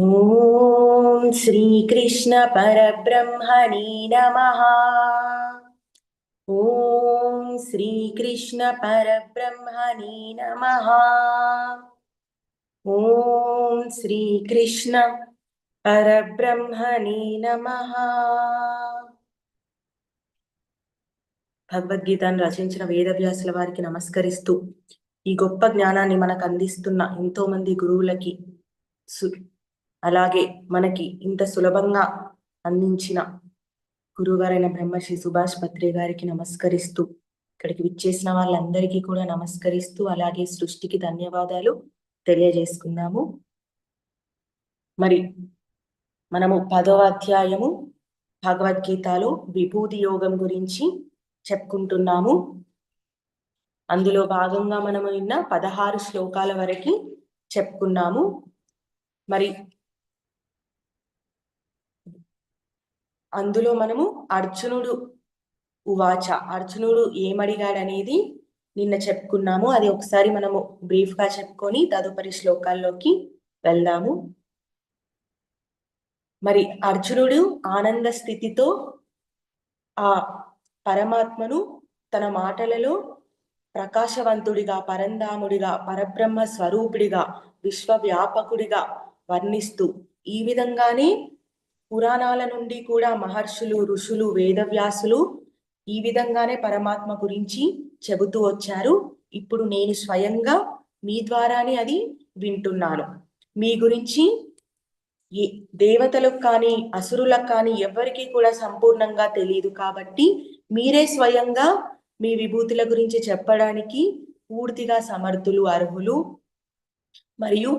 ఓం శ్రీకృష్ణ పరబ్రహ్మణి నమ. ఓం శ్రీకృష్ణ పరబ్రహ్మణి నమ. ఓం శ్రీకృష్ణ పరబ్రహ్మణి నమ. భగవద్గీతను రచించిన వేదవ్యాసుల వారికి నమస్కరిస్తూ ఈ గొప్ప జ్ఞానాన్ని మనకు అందిస్తున్న ఎంతో మంది గురువులకి అలాగే మనకి ఇంత సులభంగా అందించిన గురువుగారైన బ్రహ్మశ్రీ సుభాష్ పత్రి గారికి నమస్కరిస్తూ ఇక్కడికి విచ్చేసిన వాళ్ళందరికీ కూడా నమస్కరిస్తూ అలాగే సృష్టికి ధన్యవాదాలు తెలియజేసుకుందాము. మరి మనము పదవ అధ్యాయము భగవద్గీతలో విభూతి యోగం గురించి చెప్పుకుంటున్నాము. అందులో భాగంగా మనము నిన్న పదహారు శ్లోకాల వరకు చెప్పుకున్నాము. మరి అందులో మనము అర్జునుడు ఉవాచ అర్జునుడు ఏమడిగాడనేది నిన్న చెప్పుకున్నాము. అది ఒకసారి మనము బ్రీఫ్గా చెప్పుకొని తదుపరి శ్లోకాల్లోకి వెళ్దాము. మరి అర్జునుడు ఆనంద స్థితితో ఆ పరమాత్మను తన మాటలలో ప్రకాశవంతుడిగా పరంధాముడిగా పరబ్రహ్మ స్వరూపుడిగా విశ్వవ్యాపకుడిగా వర్ణిస్తూ ఈ విధంగానే పురాణాల నుండి కూడా మహర్షులు ఋషులు వేదవ్యాసులు ఈ విధంగానే పరమాత్మ గురించి చెబుతూ వచ్చారు. ఇప్పుడు నేను స్వయంగా మీ ద్వారానే అది వింటున్నాను. మీ గురించి దేవతలకు కానీ అసురులకు కానీ ఎవరికి కూడా సంపూర్ణంగా తెలియదు కాబట్టి మీరే స్వయంగా మీ విభూతుల గురించి చెప్పడానికి పూర్తిగా సమర్థులు అర్హులు. మరియు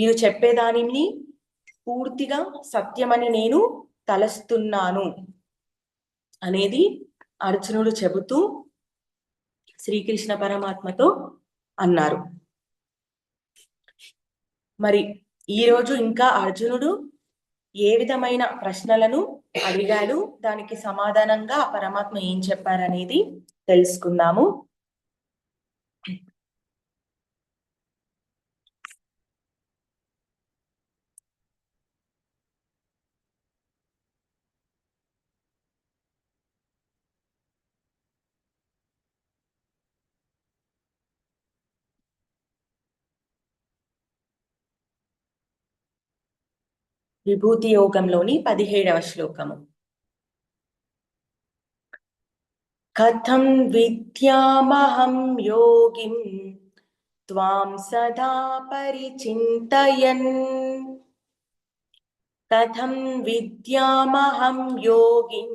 మీరు చెప్పేదానిని పూర్తిగా సత్యమని నేను తలస్తున్నాను అనేది అర్జునుడు చెబుతూ శ్రీకృష్ణ పరమాత్మతో అన్నారు. మరి ఈరోజు ఇంకా అర్జునుడు ఏ విధమైన ప్రశ్నలను అడిగాడు? దానికి సమాధానంగా పరమాత్మ ఏం చెప్పారనేది తెలుసుకుందాము. విభూతి యోగంలోని పదిహేడవ శ్లోకము. కథం విద్యామహం యోగిం త్వాం సదా పరిచింతయన్. కథం విద్యామహం యోగిం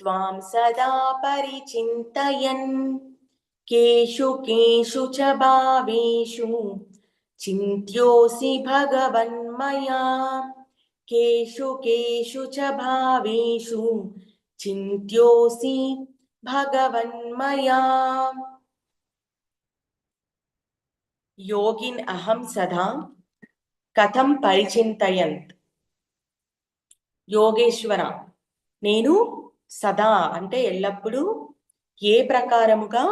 త్వాం సదా పరిచింతయన్. కేషు కేషు చ భావేషు చింత్యోసి భగవన్మయా కేషు కేషు చ భావేషు చింత్యోసి భగవన్మయా యోగిన్ అహం సదా కథం పరిచింతయంత్ యోగేశ్వర నేను సదా అంటే ఎల్లప్పుడూ ఏ ప్రకారముగా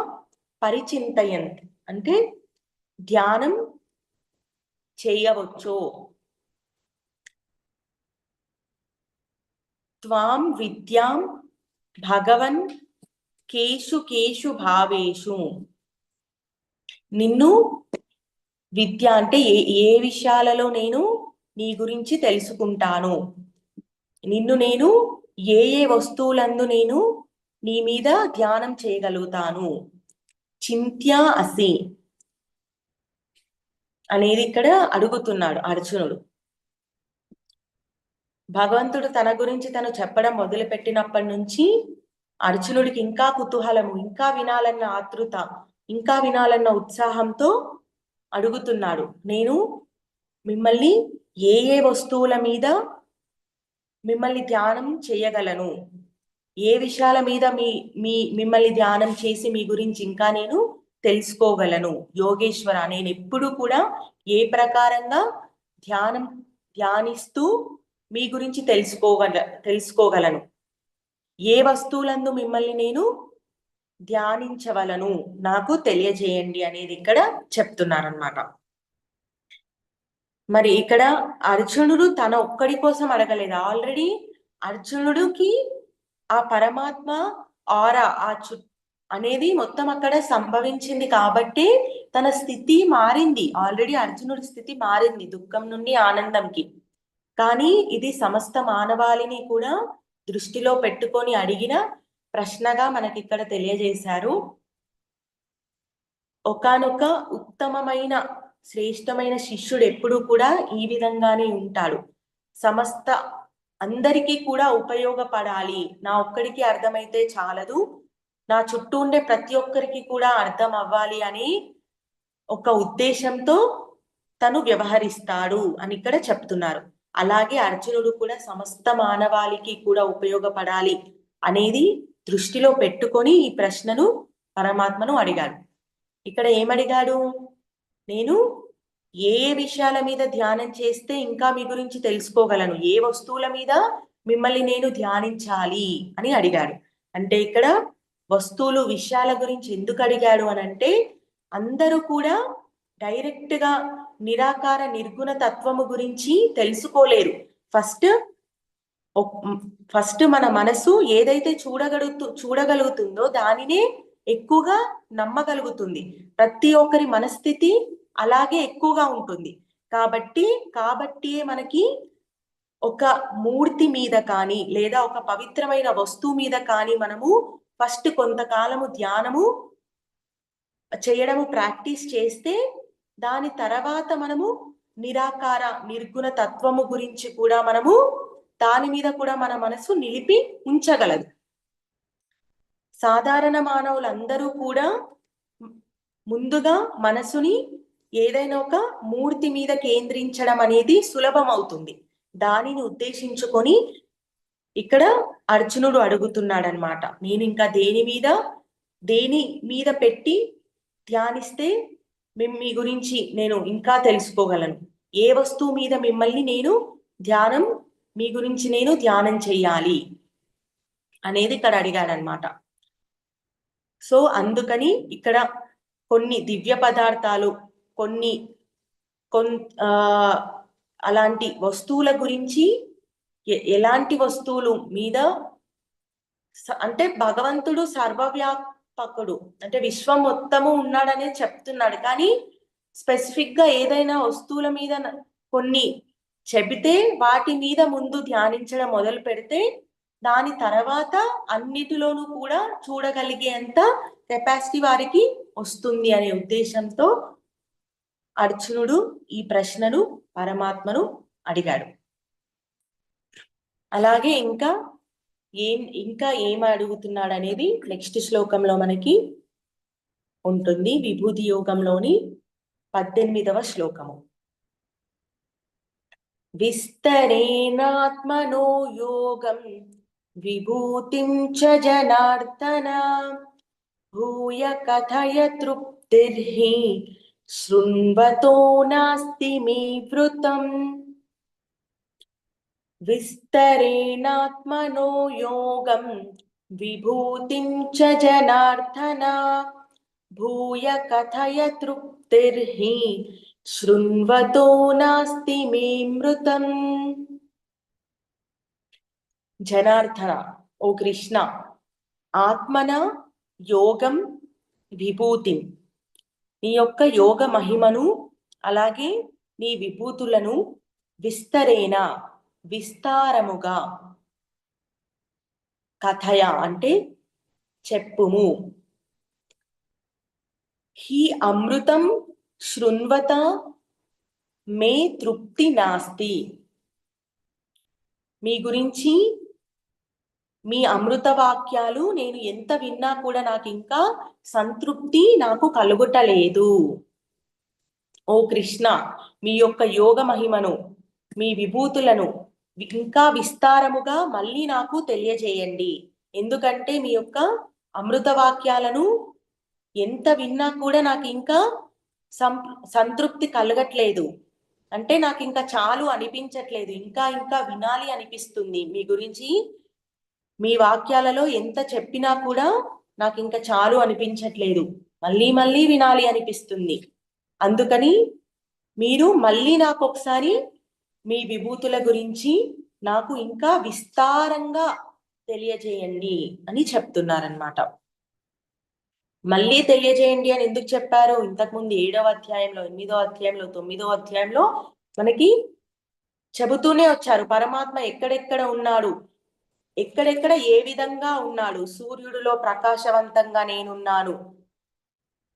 పరిచింతయంత్? అంటే ధ్యానం చేయవచ్చో? త్వాం విద్యాం భగవన్ కేషు కేషు భావేషు నిన్ను విద్య అంటే ఏ ఏ విషయాలలో నేను నీ గురించి తెలుసుకుంటాను? నిన్ను నేను ఏ ఏ వస్తువులందు నేను నీ మీద ధ్యానం చేయగలుగుతాను? చింత్యా అసి అనేది ఇక్కడ అడుగుతున్నాడు అర్జునుడు. భగవంతుడు తన గురించి తను చెప్పడం మొదలుపెట్టినప్పటి నుంచి అర్జునుడికి ఇంకా కుతూహలము ఇంకా వినాలన్న ఆతృత ఇంకా వినాలన్న ఉత్సాహంతో అడుగుతున్నాడు. నేను మిమ్మల్ని ఏ ఏ వస్తువుల మీద మిమ్మల్ని ధ్యానం చేయగలను? ఏ విషయాల మీద మీ మీ మిమ్మల్ని ధ్యానం చేసి మీ గురించి ఇంకా నేను తెలుసుకోగలను? యోగేశ్వర నేను ఎప్పుడు కూడా ఏ ప్రకారంగా ధ్యానం ధ్యానిస్తూ మీ గురించి తెలుసుకోగల తెలుసుకోగలను. ఏ వస్తువులందు మిమ్మల్ని నేను ధ్యానించవలను? నాకు తెలియజేయండి అనేది ఇక్కడ చెప్తున్నారనమాట మరి ఇక్కడ అర్జునుడు తన ఒక్కడి కోసం అడగలేదు. ఆల్రెడీ అర్జునుడికి ఆ పరమాత్మ ఆరా ఆ చు అనేది మొత్తం అక్కడ సంభవించింది కాబట్టి తన స్థితి మారింది. ఆల్రెడీ అర్జునుడి స్థితి మారింది దుఃఖం నుండి ఆనందంకి. కానీ ఇది సమస్త మానవాళిని కూడా దృష్టిలో పెట్టుకొని అడిగిన ప్రశ్నగా మనకి ఇక్కడ తెలియజేశారు. ఒకానొక ఉత్తమమైన శ్రేష్టమైన శిష్యుడు ఎప్పుడూ కూడా ఈ విధంగానే ఉంటాడు. సమస్త అందరికీ కూడా ఉపయోగపడాలి. నా ఒక్కడికి అర్థమైతే చాలదు. నా చుట్టూ ఉండే ప్రతి ఒక్కరికి కూడా అర్థం అవ్వాలి అని ఒక ఉద్దేశంతో తను వ్యవహరిస్తాడు అని ఇక్కడ చెప్తున్నారు. అలాగే అర్జునుడు కూడా సమస్త మానవాళికి కూడా ఉపయోగపడాలి అనేది దృష్టిలో పెట్టుకొని ఈ ప్రశ్నను పరమాత్మను అడిగాడు. ఇక్కడ ఏమడిగాడు? నేను ఏ విషయాల మీద ధ్యానం చేస్తే ఇంకా మీ గురించి తెలుసుకోగలను? ఏ వస్తువుల మీద మిమ్మల్ని నేను ధ్యానించాలి అని అడిగాడు. అంటే ఇక్కడ వస్తువులు విషయాల గురించి ఎందుకు అడిగాడు అని అంటే అందరూ కూడా డైరెక్ట్గా నిరాకార నిర్గుణ తత్వము గురించి తెలుసుకోలేరు. ఫస్ట్ ఫస్ట్ మన మనసు ఏదైతే చూడగలుగుతూ చూడగలుగుతుందో దానినే ఎక్కువగా నమ్మగలుగుతుంది. ప్రతి ఒక్కరి మనస్థితి అలాగే ఎక్కువగా ఉంటుంది. కాబట్టి కాబట్టి మనకి ఒక మూర్తి మీద కానీ లేదా ఒక పవిత్రమైన వస్తువు మీద కానీ మనము ఫస్ట్ కొంతకాలము ధ్యానము చేయడము ప్రాక్టీస్ చేస్తే దాని తర్వాత మనము నిరాకార నిర్గుణ తత్వము గురించి కూడా మనము దాని మీద కూడా మన మనసు నిలిపి ఉంచగలదు. సాధారణ మానవులందరూ కూడా ముందుగా మనసుని ఏదైనా ఒక మూర్తి మీద కేంద్రించడం అనేది సులభం అవుతుంది దానిని ఉద్దేశించుకొని ఇక్కడ అర్జునుడు అడుగుతున్నాడనమాట నేను ఇంకా దేని మీద దేని మీద పెట్టి ధ్యానిస్తే మీ గురించి నేను ఇంకా తెలుసుకోగలను. ఏ వస్తువు మీద మిమ్మల్ని నేను ధ్యానం మీ గురించి నేను ధ్యానం చెయ్యాలి అనేది ఇక్కడ అడిగాడనమాట. సో అందుకని ఇక్కడ కొన్ని దివ్య పదార్థాలు కొన్ని కొన్ అలాంటి వస్తువుల గురించి ఎలాంటి వస్తువులు మీద అంటే భగవంతుడు పకుడు. అంటే విశ్వం మొత్తము ఉన్నాడనే చెప్తున్నాడు. కానీ స్పెసిఫిక్గా ఏదైనా వస్తువుల మీద కొన్ని చెబితే వాటి మీద ముందు ధ్యానించడం మొదలు పెడితే దాని తర్వాత అన్నిటిలోనూ కూడా చూడగలిగేంత కెపాసిటీ వారికి వస్తుంది అనే ఉద్దేశంతో అర్జునుడు ఈ ప్రశ్నను పరమాత్మను అడిగాడు. అలాగే ఇంకా ఏం ఇంకా ఏం అడుగుతున్నాడు అనేది నెక్స్ట్ శ్లోకంలో మనకి ఉంటుంది. విభూతి యోగంలోని పద్దెనిమిదవ శ్లోకము. విస్తరేణాత్మనో యోగం విభూతిం చ జనార్దన భూయ కథయ తృప్తిర్హి శృణ్వతో నాస్తి మే వృతం. విస్తరేణాత్మనో యోగం విభూతిం చ జనార్దన భూయ కథయ తృప్తిర్హి శృణ్వతో నాస్తి మే మృతం. జనార్దన ఓ కృష్ణ ఆత్మన యోగం విభూతి. నీ యొక్క యోగ మహిమను అలాగే నీ విభూతులను విస్తరేణ విస్తారముగా కథయ అంటే చెప్పుము. హి అమృతం శృణ్వత మే తృప్తి నాస్తి. మీ గురించి మీ అమృత వాక్యాలు నేను ఎంత విన్నా కూడా నాకు ఇంకా సంతృప్తి నాకు కలుగుటలేదు. ఓ కృష్ణ మీ యొక్క యోగ మహిమను మీ విభూతులను ఇంకా విస్తారముగా మళ్ళీ నాకు తెలియజేయండి. ఎందుకంటే మీ యొక్క అమృత వాక్యాలను ఎంత విన్నా కూడా నాకు ఇంకా సంతృప్తి కలగట్లేదు. అంటే నాకు ఇంకా చాలు అనిపించట్లేదు. ఇంకా ఇంకా వినాలి అనిపిస్తుంది. మీ గురించి మీ వాక్యాలలో ఎంత చెప్పినా కూడా నాకు ఇంకా చాలు అనిపించట్లేదు. మళ్ళీ మళ్ళీ వినాలి అనిపిస్తుంది. అందుకని మీరు మళ్ళీ నాకు ఒకసారి మీ విభూతుల గురించి నాకు ఇంకా విస్తారంగా తెలియజేయండి అని చెప్తున్నారనమాట మళ్ళీ తెలియజేయండి అని ఎందుకు చెప్పారు? ఇంతకుముందు ఏడవ అధ్యాయంలో ఎనిమిదో అధ్యాయంలో తొమ్మిదో అధ్యాయంలో మనకి చెబుతూనే వచ్చారు. పరమాత్మ ఎక్కడెక్కడ ఉన్నాడు? ఎక్కడెక్కడ ఏ విధంగా ఉన్నాడు? సూర్యుడిలో ప్రకాశవంతంగా నేనున్నాను.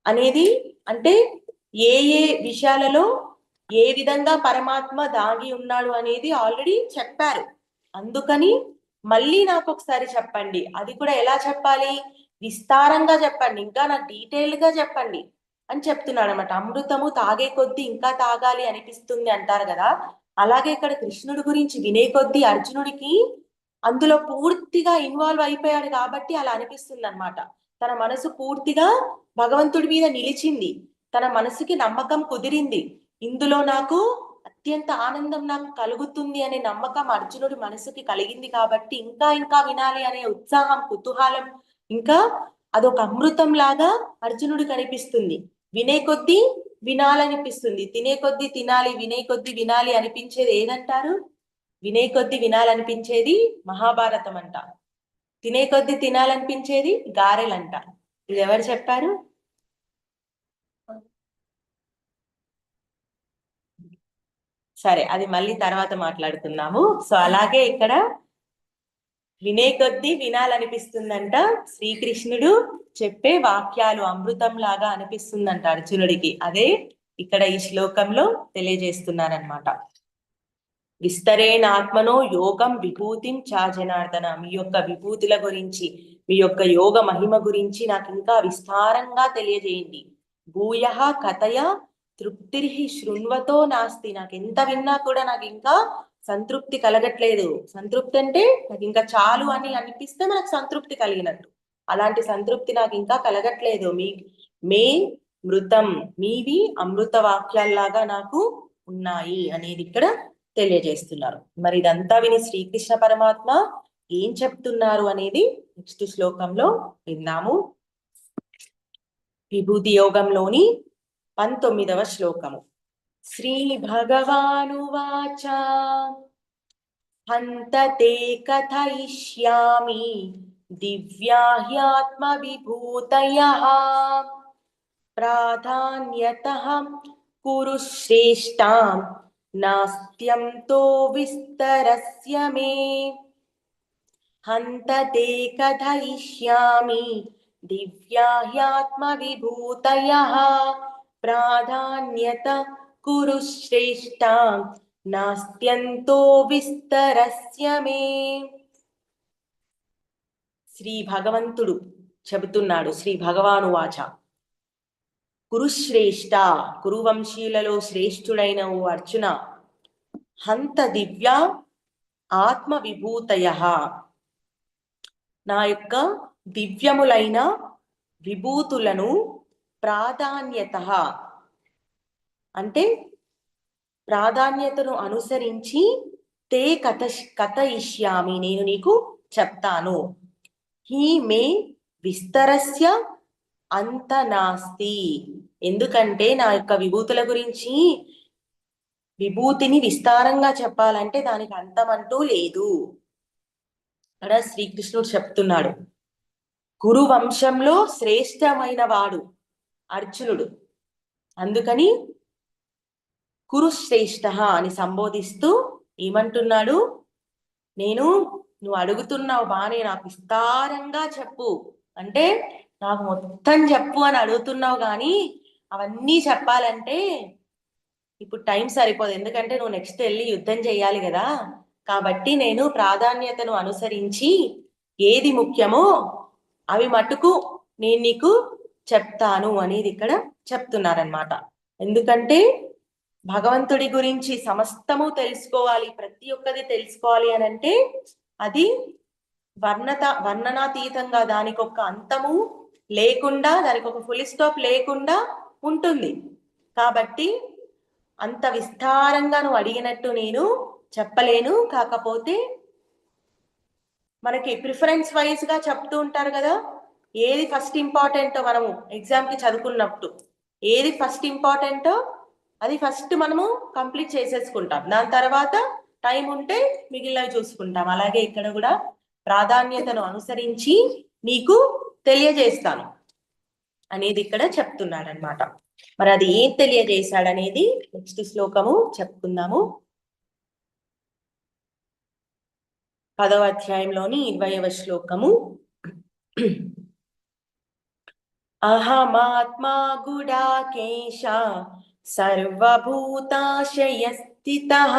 అనేది అంటే ఏ ఏ విషయాలలో ఏ విధంగా పరమాత్మ దాగి ఉన్నాడు అనేది ఆల్రెడీ చెప్పారు. అందుకని మళ్ళీ నాకు ఒకసారి చెప్పండి. అది కూడా ఎలా చెప్పాలి? విస్తారంగా చెప్పండి. ఇంకా నాకు డీటెయిల్గా చెప్పండి అని చెప్తున్నాడు అనమాట అమృతము తాగే కొద్దీ ఇంకా తాగాలి అనిపిస్తుంది అంటారు కదా. అలాగే ఇక్కడ కృష్ణుడి గురించి వినే కొద్దీ అర్జునుడికి అందులో పూర్తిగా ఇన్వాల్వ్ అయిపోయాడు కాబట్టి అలా అనిపిస్తుంది అనమాట తన మనసు పూర్తిగా భగవంతుడి మీద నిలిచింది. తన మనసుకి నమ్మకం కుదిరింది. ఇందులో నాకు అత్యంత ఆనందం నాకు కలుగుతుంది అనే నమ్మకం అర్జునుడి మనసుకి కలిగింది కాబట్టి ఇంకా ఇంకా వినాలి అనే ఉత్సాహం కుతూహలం ఇంకా అదొక అమృతం లాగా అర్జునుడు కనిపిస్తుంది. వినే కొద్దీ వినాలనిపిస్తుంది. తినే కొద్దీ తినాలి వినే కొద్దీ వినాలి అనిపించేది ఏదంటారు? వినే కొద్దీ వినాలనిపించేది మహాభారతం అంట. తినే కొద్దీ తినాలనిపించేది గారెలంట. ఇది ఎవరు చెప్పారు? సరే అది మళ్ళీ తర్వాత మాట్లాడుకుందాము. సో అలాగే ఇక్కడ వినే కొద్దీ వినాలనిపిస్తుందంట. శ్రీకృష్ణుడు చెప్పే వాక్యాలు అమృతం లాగా అనిపిస్తుందంట అర్జునుడికి. అదే ఇక్కడ ఈ శ్లోకంలో తెలియజేస్తున్నారనమాట విస్తరేణ ఆత్మనో యోగం విభూతిం చా జనార్దన. మీ యొక్క విభూతుల గురించి మీ యొక్క యోగ మహిమ గురించి నాకు ఇంకా విస్తారంగా తెలియజేయండి. భూయ కథయ తృప్తిర్హి శృణ్వతో నాస్తి. నాకు ఎంత విన్నా కూడా నాకు ఇంకా సంతృప్తి కలగట్లేదు. సంతృప్తి అంటే నాకు ఇంకా చాలు అని అనిపిస్తే మనకు సంతృప్తి కలిగినట్టు. అలాంటి సంతృప్తి నాకు ఇంకా కలగట్లేదు. మీ మే మృతం మీవి అమృత వాక్యాల్లాగా నాకు ఉన్నాయి అనేది ఇక్కడ తెలియజేస్తున్నారు. మరి ఇదంతా విని శ్రీకృష్ణ పరమాత్మ ఏం చెప్తున్నారు అనేది నెక్స్ట్ శ్లోకంలో విన్నాము విభూతి యోగంలోని పంతొమ్మిదవ శ్లోకము. శ్రీ భగవానువాచ హంత తే కథయిష్యామి దివ్యా హ్యాత్మ విభూతయ ప్రాధాన్యత కురు శ్రేష్టాం నాస్త్యంతో విస్తరస్య మే. హంత తే కథయిష్యామి దివ్యా హ్యాత్మ విభూతయ ప్రాధాన్యత కురు శ్రేష్ట నాస్త్యంతో విస్తరస్య మే. శ్రీ భగవంతుడు చెబుతున్నాడు శ్రీ భగవాను వాచ కురుశ్రేష్ట కురువంశీలలో శ్రేష్ఠుడైన ఓ అర్జున హంత దివ్య ఆత్మ విభూతయ నా యొక్క దివ్యములైన విభూతులను ప్రాధాన్యత. అంటే ప్రాధాన్యతను అనుసరించి తే కథ కథ ఇష్యామి నేను నీకు చెప్తాను. హీ మే విస్తరస్య అంత నాస్తి. ఎందుకంటే నా యొక్క విభూతుల గురించి విభూతిని విస్తారంగా చెప్పాలంటే దానికి అంతమంటూ లేదు. అక్కడ శ్రీకృష్ణుడు చెప్తున్నాడు. గురు వంశంలో శ్రేష్టమైన వాడు. అర్జునుడు. అందుకని కురుశ్రేష్ఠ అని సంబోధిస్తూ ఏమంటున్నాడు? నేను నువ్వు అడుగుతున్నావు బానే నాకు విస్తారంగా చెప్పు. అంటే నాకు మొత్తం చెప్పు అని అడుగుతున్నావు కానీ అవన్నీ చెప్పాలంటే ఇప్పుడు టైం సరిపోదు. ఎందుకంటే నువ్వు నెక్స్ట్ వెళ్ళి యుద్ధం చేయాలి కదా. కాబట్టి నేను ప్రాధాన్యతను అనుసరించి ఏది ముఖ్యమో అవి మటుకు నేను నీకు చెప్తాను అనేది ఇక్కడ చెప్తున్నారనమాట ఎందుకంటే భగవంతుడి గురించి సమస్తము తెలుసుకోవాలి ప్రతి ఒక్కది తెలుసుకోవాలి అని అంటే అది వర్ణత వర్ణనాతీతంగా దానికి ఒక అంతము లేకుండా దానికి ఒక ఫుల్ స్టాప్ లేకుండా ఉంటుంది. కాబట్టి అంత విస్తారంగా నువ్వు అడిగినట్టు నేను చెప్పలేను. కాకపోతే మనకి ప్రిఫరెన్స్ వైజ్గా చెప్తూ ఉంటారు కదా. ఏది ఫస్ట్ ఇంపార్టెంటో మనము ఎగ్జామ్కి చదువుకున్నప్పుడు? ఏది ఫస్ట్ ఇంపార్టెంటో అది ఫస్ట్ మనము కంప్లీట్ చేసేసుకుంటాం. దాని తర్వాత టైం ఉంటే మిగిలినవి చూసుకుంటాం. అలాగే ఇక్కడ కూడా ప్రాధాన్యతను అనుసరించి నీకు తెలియజేస్తాను. అనేది ఇక్కడ చెప్తున్నాడనమాట మరి అది ఏం తెలియజేశాడనేది నెక్స్ట్ శ్లోకము చెప్పుకుందాము. పదవ అధ్యాయంలోని ఇరవైవ శ్లోకము. अहमात्मा गुडाकेशा सर्वभूताशयस्थितः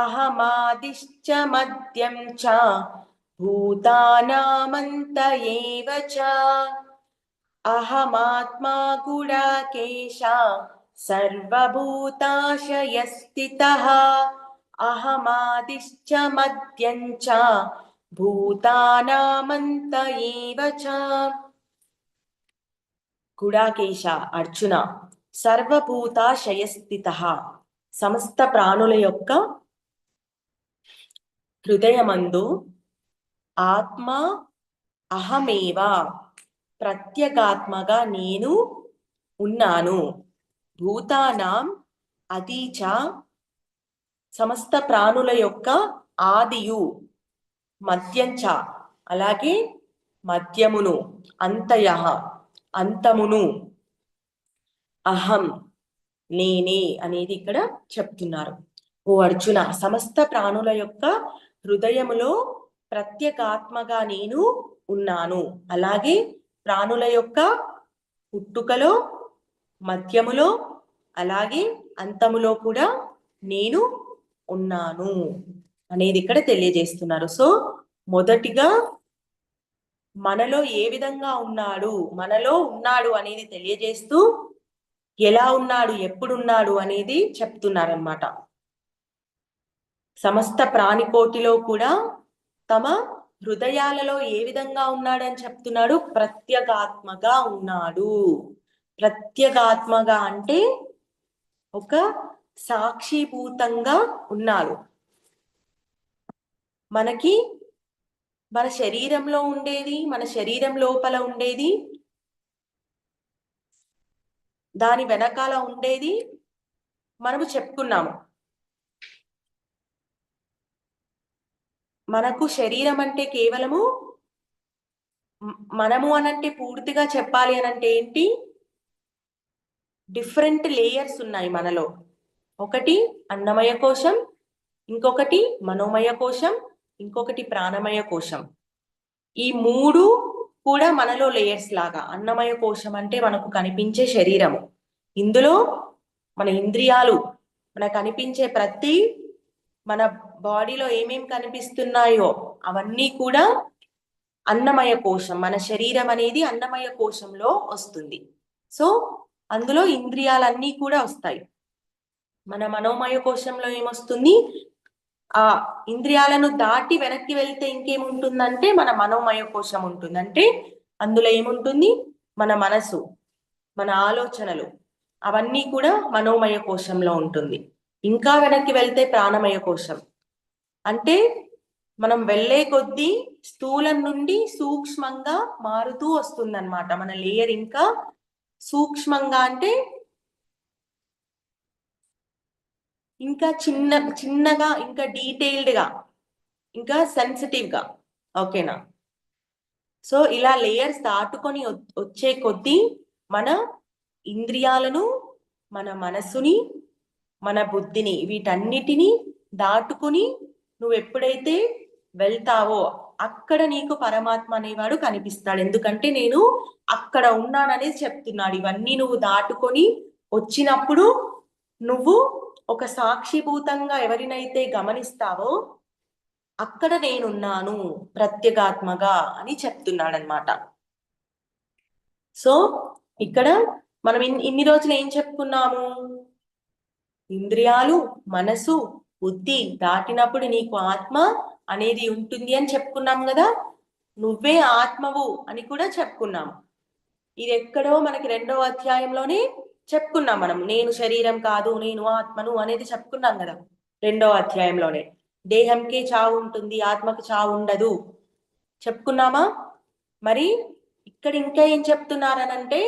अहमादिश्च मद्यं च भूतानामन्त एव च। अहमात्मा गुडाकेशा सर्वभूताशयस्थितः अहमादिश्च मद्यं च भूतानामन्त एव च। గుడాకేశ అర్జున సర్వభూతాశయస్థిత సమస్త ప్రాణుల యొక్క హృదయమందు ఆత్మ అహమేవ ప్రత్యేగాత్మగా నేను ఉన్నాను. భూతానాం అతీచ సమస్త ప్రాణుల యొక్క ఆదియు మద్యంచ అలాగే మద్యమును అంతయ. అంతమును. అహం నేనే అనేది ఇక్కడ చెప్తున్నారు. ఓ అర్జున సమస్త ప్రాణుల యొక్క హృదయములో ప్రత్యేకాత్మగా నేను ఉన్నాను. అలాగే ప్రాణుల యొక్క పుట్టుకలో మధ్యములో అలాగే అంతములో కూడా నేను ఉన్నాను. అనేది ఇక్కడ తెలియజేస్తున్నారు. సో మొదటిగా మనలో ఏ విధంగా ఉన్నాడు మనలో ఉన్నాడు అనేది తెలియజేస్తూ ఎలా ఉన్నాడు ఎప్పుడున్నాడు అనేది చెప్తున్నారనమాట సమస్త ప్రాణికోటిలో కూడా తమ హృదయాలలో ఏ విధంగా ఉన్నాడని చెప్తున్నాడు? ప్రత్యేగాత్మగా ఉన్నాడు. ప్రత్యేగాత్మగా అంటే ఒక సాక్షిభూతంగా ఉన్నాడు. మనకి మన శరీరంలో ఉండేది మన శరీరం లోపల ఉండేది దాని వెనకాల ఉండేది మనము చెప్పుకున్నాము. మనకు శరీరం అంటే కేవలము మనము అనంటే పూర్తిగా చెప్పాలి అనంటే ఏంటి? డిఫరెంట్ లేయర్స్ ఉన్నాయి మనలో. ఒకటి అన్నమయ కోశం ఇంకొకటి మనోమయ కోశం ఇంకొకటి ప్రాణమయ కోశం. ఈ మూడు కూడా మనలో లేయర్స్ లాగా అన్నమయ కోశం అంటే మనకు కనిపించే శరీరము. ఇందులో మన ఇంద్రియాలు మనకు కనిపించే ప్రతి మన బాడీలో ఏమేం కనిపిస్తున్నాయో అవన్నీ కూడా అన్నమయ కోశం మన శరీరం అనేది అన్నమయ కోశంలో వస్తుంది. సో అందులో ఇంద్రియాలన్నీ కూడా వస్తాయి. మన మనోమయ కోశంలో ఏమొస్తుంది? ఆ ఇంద్రియాలను దాటి వెనక్కి వెళ్తే ఇంకేముంటుందంటే మన మనోమయ కోశం ఉంటుంది అంటే అందులో ఏముంటుంది? మన మనసు మన ఆలోచనలు. అవన్నీ కూడా మనోమయ కోశంలో ఉంటుంది. ఇంకా వెనక్కి వెళ్తే ప్రాణమయ కోశం. అంటే మనం వెళ్ళే కొద్దీ స్థూలం నుండి సూక్ష్మంగా మారుతూ వస్తుందన్నమాట. మన లేయర్ ఇంకా సూక్ష్మంగా అంటే ఇంకా చిన్న చిన్నగా ఇంకా డీటెయిల్డ్గా ఇంకా సెన్సిటివ్గా ఓకేనా? సో ఇలా లేయర్స్ దాటుకొని వచ్చే కొద్దీ మన ఇంద్రియాలను మన మనసుని మన బుద్ధిని వీటన్నిటిని దాటుకుని నువ్వు ఎప్పుడైతే వెళ్తావో అక్కడ నీకు పరమాత్మ అనేవాడు కనిపిస్తాడు. ఎందుకంటే నేను అక్కడ ఉన్నాననేది చెప్తున్నాడు. ఇవన్నీ నువ్వు దాటుకొని వచ్చినప్పుడు నువ్వు ఒక సాక్షిభూతంగా ఎవరినైతే గమనిస్తావో అక్కడ నేనున్నాను ప్రత్యేగాత్మగా అని చెప్తున్నాడనమాట సో ఇక్కడ మనం ఇన్- ఇన్ని రోజులు ఏం చెప్పుకున్నాము? ఇంద్రియాలు మనసు బుద్ధి దాటినప్పుడు నీకు ఆత్మ అనేది ఉంటుంది అని చెప్పుకున్నాం కదా? నువ్వే ఆత్మవు అని కూడా చెప్పుకున్నాము ఇది ఎక్కడో మనకి రెండో అధ్యాయంలోనే చెప్పుకున్నాం మనం. నేను శరీరం కాదు నేను ఆత్మను అనేది చెప్పుకున్నాం కదా రెండో అధ్యాయంలోనే. దేహంకే చావు ఉంటుంది ఆత్మకు చావు ఉండదు. చెప్పుకున్నామా? మరి ఇక్కడ ఇంకా ఏం చెప్తున్నారనంటే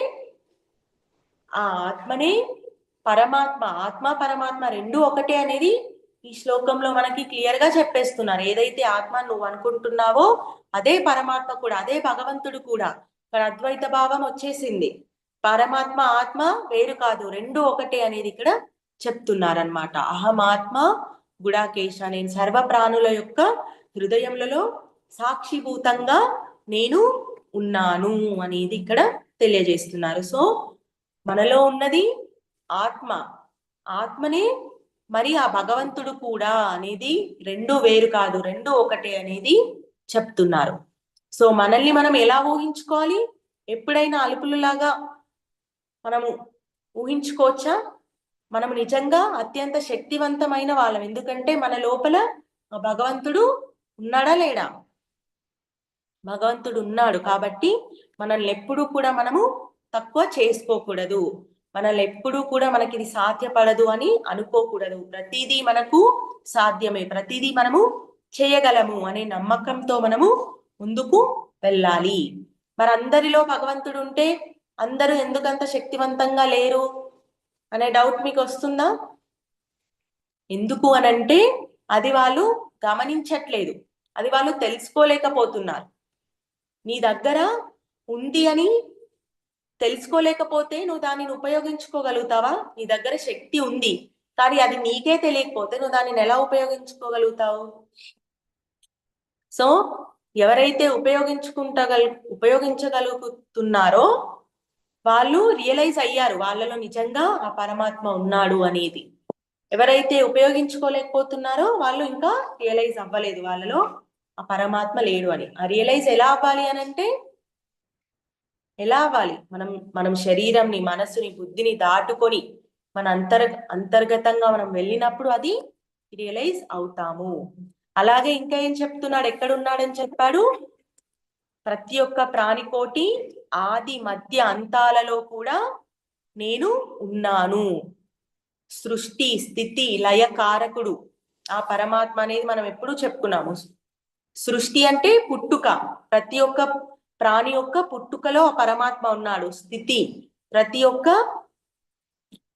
ఆ ఆత్మనే పరమాత్మ ఆత్మ పరమాత్మ రెండు ఒకటే అనేది ఈ శ్లోకంలో మనకి క్లియర్గా చెప్పేస్తున్నారు. ఏదైతే ఆత్మ నువ్వు అనుకుంటున్నావో అదే పరమాత్మ కూడా అదే భగవంతుడు కూడా. ఇక్కడ అద్వైత భావం వచ్చేసింది. పరమాత్మ ఆత్మ వేరు కాదు. రెండు ఒకటే అనేది ఇక్కడ చెప్తున్నారనమాట అహమాత్మ గుడాకేశ నేను సర్వ ప్రాణుల యొక్క హృదయములలో సాక్షిభూతంగా నేను ఉన్నాను అనేది ఇక్కడ తెలియజేస్తున్నారు. సో మనలో ఉన్నది ఆత్మ. ఆత్మనే మరి ఆ భగవంతుడు కూడా అనేది రెండు వేరు కాదు రెండు ఒకటే అనేది చెప్తున్నారు. సో మనల్ని మనం ఎలా ఊహించుకోవాలి? ఎప్పుడైనా అలుపులలాగా మనము ఊహించుకోవచ్చా? మనం నిజంగా అత్యంత శక్తివంతమైన వాళ్ళం. ఎందుకంటే మన లోపల భగవంతుడు ఉన్నాడా లేడా? భగవంతుడు ఉన్నాడు కాబట్టి మనల్ని ఎప్పుడూ కూడా మనము తక్కువ చేసుకోకూడదు. మనల్ని ఎప్పుడూ కూడా మనకి ఇది సాధ్యపడదు అని అనుకోకూడదు. ప్రతిదీ మనకు సాధ్యమే. ప్రతిదీ మనము చేయగలము అనే నమ్మకంతో మనము ముందుకు వెళ్ళాలి. మరందరిలో భగవంతుడు ఉంటే అందరూ ఎందుకంత శక్తివంతంగా లేరు అనే డౌట్ మీకు వస్తుందా? ఎందుకు అనంటే అది వాళ్ళు గమనించట్లేదు. అది వాళ్ళు తెలుసుకోలేకపోతున్నారు. నీ దగ్గర ఉంది అని తెలుసుకోలేకపోతే నువ్వు దానిని ఉపయోగించుకోగలుగుతావా? నీ దగ్గర శక్తి ఉంది. కానీ అది నీకే తెలియకపోతే నువ్వు దానిని ఎలా ఉపయోగించుకోగలుగుతావు? సో ఎవరైతే ఉపయోగించుకుంటగల్ ఉపయోగించగలుగుతున్నారో వాళ్ళు రియలైజ్ అయ్యారు వాళ్ళలో నిజంగా ఆ పరమాత్మ ఉన్నాడు అనేది. ఎవరైతే ఉపయోగించుకోలేకపోతున్నారో వాళ్ళు ఇంకా రియలైజ్ అవ్వలేదు వాళ్ళలో ఆ పరమాత్మ లేడు అని. ఆ రియలైజ్ ఎలా అవ్వాలి అని అంటే ఎలా అవ్వాలి? మనం మనం శరీరంని మనసుని బుద్ధిని దాటుకొని మన అంతర్ అంతర్గతంగా మనం వెళ్ళినప్పుడు అది రియలైజ్ అవుతాము. అలాగే ఇంకా ఏం చెప్తున్నాడు? ఎక్కడున్నాడని చెప్పాడు? ప్రతి ఒక్క ప్రాణికోటి ఆది మధ్య అంతాలలో కూడా నేను ఉన్నాను. సృష్టి స్థితి లయ కారకుడు. ఆ పరమాత్మ అనేది మనం ఎప్పుడూ చెప్పుకున్నాము. సృష్టి అంటే పుట్టుక. ప్రతి ఒక్క ప్రాణి యొక్క పుట్టుకలో ఆ పరమాత్మ ఉన్నాడు. స్థితి. ప్రతి ఒక్క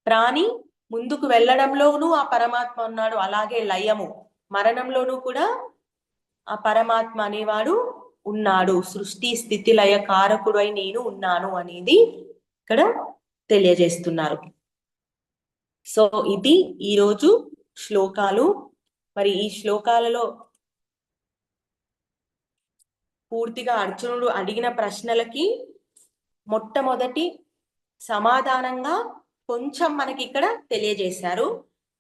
ప్రాణి ముందుకు వెళ్ళడంలోనూ ఆ పరమాత్మ ఉన్నాడు. అలాగే లయము. మరణంలోనూ కూడా ఆ పరమాత్మ అనేవాడు ఉన్నాడు. సృష్టి స్థితి లయ కారకుడై నేను ఉన్నాను అనేది ఇక్కడ తెలియజేస్తున్నారు. సో ఇది ఈరోజు శ్లోకాలు. మరి ఈ శ్లోకాలలో పూర్తిగా అర్జునుడు అడిగిన ప్రశ్నలకి మొట్టమొదటి సమాధానంగా కొంచెం మనకి ఇక్కడ తెలియజేశారు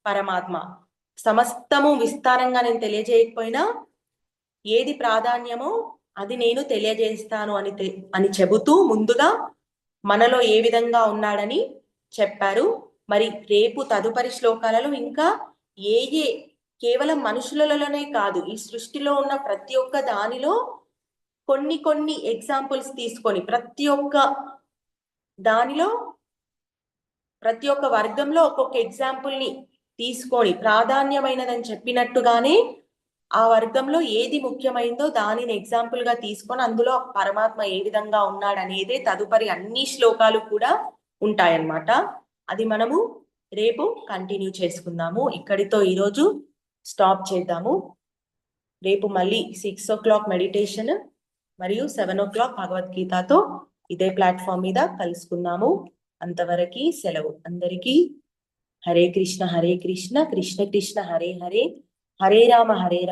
పరమాత్మ. సమస్తము విస్తారంగా నేను తెలియజేయకపోయినా ఏది ప్రాధాన్యమో అది నేను తెలియజేస్తాను అని తె- అని చెబుతూ ముందుగా మనలో ఏ విధంగా ఉన్నాడని చెప్పారు. మరి రేపు తదుపరి శ్లోకాలలో ఇంకా ఏ ఏ కేవలం మనుషులలోనే కాదు ఈ సృష్టిలో ఉన్న ప్రతి ఒక్క దానిలో కొన్ని కొన్ని ఎగ్జాంపుల్స్ తీసుకొని ప్రతి ఒక్క దానిలో ప్రతి ఒక్క వర్గంలో ఒక్కొక్క ఎగ్జాంపుల్ని తీసుకొని ప్రాధాన్యమైనదని చెప్పినట్టుగానే ఆ వర్గంలో ఏది ముఖ్యమైందో దానిని ఎగ్జాంపుల్గా తీసుకొని అందులో పరమాత్మ ఏ విధంగా ఉన్నాడనేదే తదుపరి అన్ని శ్లోకాలు కూడా ఉంటాయన్నమాట. అది మనము రేపు కంటిన్యూ చేసుకుందాము. ఇక్కడితో ఈరోజు స్టాప్ చేద్దాము. రేపు మళ్ళీ సిక్స్ ఓ క్లాక్ మెడిటేషన్ మరియు సెవెన్ ఓ క్లాక్ భగవద్గీతతో ఇదే ప్లాట్ఫామ్ మీద కలుసుకుందాము. అంతవరకు సెలవు. అందరికీ హరే కృష్ణ హరే కృష్ణ కృష్ణ కృష్ణ హరే హరే. హరే రామ హరే రామ.